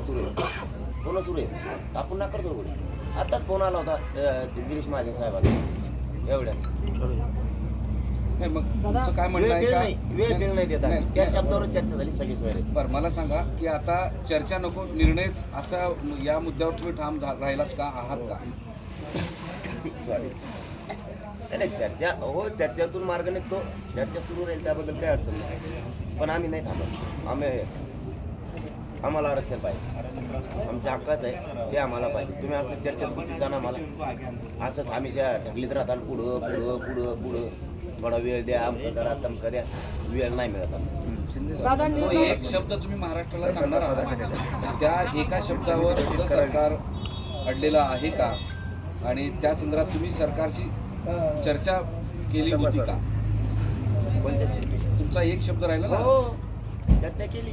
Phone सुरू आहे. Phone सुरू आहे. आपण ना करतो गोळी आताच फोन आला होता अं, गिरीश महाजन साहेबांचा एवढ्या नाही मग तुमचं काय म्हणणं वेळ आहे दिला का? नाही. वेळ दिला नाही देता. नाही. त्या शब्दावर चर्चा झाली सगळी सोयऱ्याची बरं मला सांगा की आता चर्चा नको निर्णयच असा या मुद्द्यावर तुम्ही ठाम झा- राहिलात का? आहात का? नाही नाही, चर्चा हो चर्चेतून मार्ग निघतो. चर्चा सुरू राहील त्याबद्दल काही अडचण नाही. पण आम्ही नाही थांबत. आम्ही आम्हाला आरक्षण पाहिजे. आमच्या हक्काच आहे ते आम्हाला पाहिजे. तुम्ही असं चर्चेत गुंतता ना आम्हाला. असंच आम्ही ज्या ढकलीत राहताल पुढं पुढं पुढं पुढं. थोडा वेळ द्या अमकं करा तमकं द्या. वेळ नाही मिळत आमचा. तो एक शब्द तुम्ही महाराष्ट्राला सांगणार आहात? त्या एका शब्दावर सरकार अडलेलं आहे का? आणि त्या संदर्भात तुम्ही सरकारशी चर्चा केली होती का? तुमचा एक शब्द राहिला ना? हो चर्चा केली.